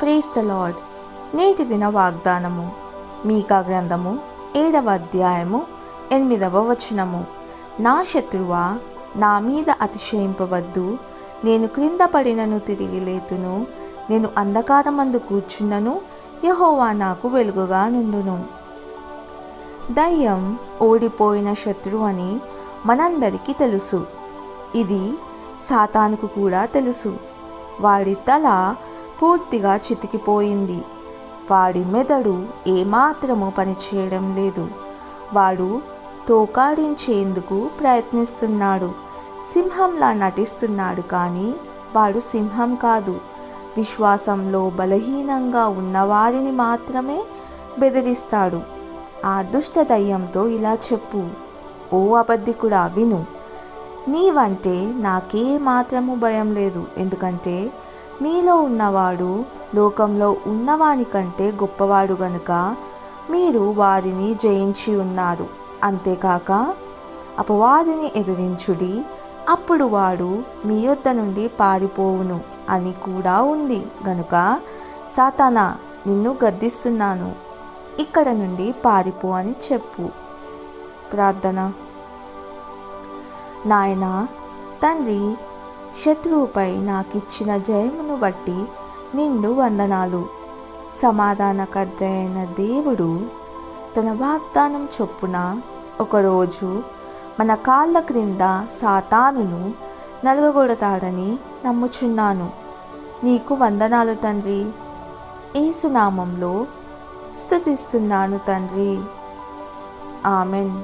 Praise the lord నేటి దిన వాగ్దానము. మీకా గ్రంథము ఏడవ అధ్యాయము ఎనిమిదవ వచనము. నా శత్రువా నా మీద అతిశయింపవద్దు. నేను క్రింద పడినను తిరిగి లేతును. నేను అంధకారమందు కూర్చున్నను. యహోవా నాకు వెలుగుగా నుండును. దయ్యం ఓడిపోయిన శత్రువు అని మనందరికీ తెలుసు. ఇది సాతానుకు కూడా తెలుసు. వాడి తల పూర్తిగా చితికిపోయింది. వాడి మెదడు ఏమాత్రము పనిచేయడం లేదు. వాడు తోకాడించేందుకు ప్రయత్నిస్తున్నాడు. సింహంలా నటిస్తున్నాడు కానీ వాడు సింహం కాదు. విశ్వాసంలో బలహీనంగా ఉన్నవారిని మాత్రమే బెదిరిస్తాడు. ఆ దుష్ట దయ్యంతో ఇలా చెప్పు. ఓ అబద్ధికుడా విను. నీవంటే నాకే మాత్రము భయం లేదు. ఎందుకంటే మీలో ఉన్నవాడు లోకంలో ఉన్నవాని కంటే గొప్పవాడు గనుక మీరు వారిని జయించి ఉన్నారు. అంతేకాక అపవాదిని ఎదిరించుడి అప్పుడు వాడు మీ యొద్ద నుండి పారిపోవును అని కూడా ఉంది. గనుక సాతానా నిన్ను గద్దిస్తున్నాను. ఇక్కడ నుండి పారిపో అని చెప్పు. ప్రార్థన. నాయనా తండ్రి శత్రువుపై నాకిచ్చిన జయమును బట్టి నిండు వందనాలు. సమాధానకర్త అయిన దేవుడు తన వాగ్దానం చొప్పున ఒకరోజు మన కాళ్ళ క్రింద సాతానును నలగగొడతాడని నమ్ముచున్నాను. నీకు వందనాలు తండ్రి. ఏసునామంలో స్థుతిస్తున్నాను తండ్రి. ఆమెన్.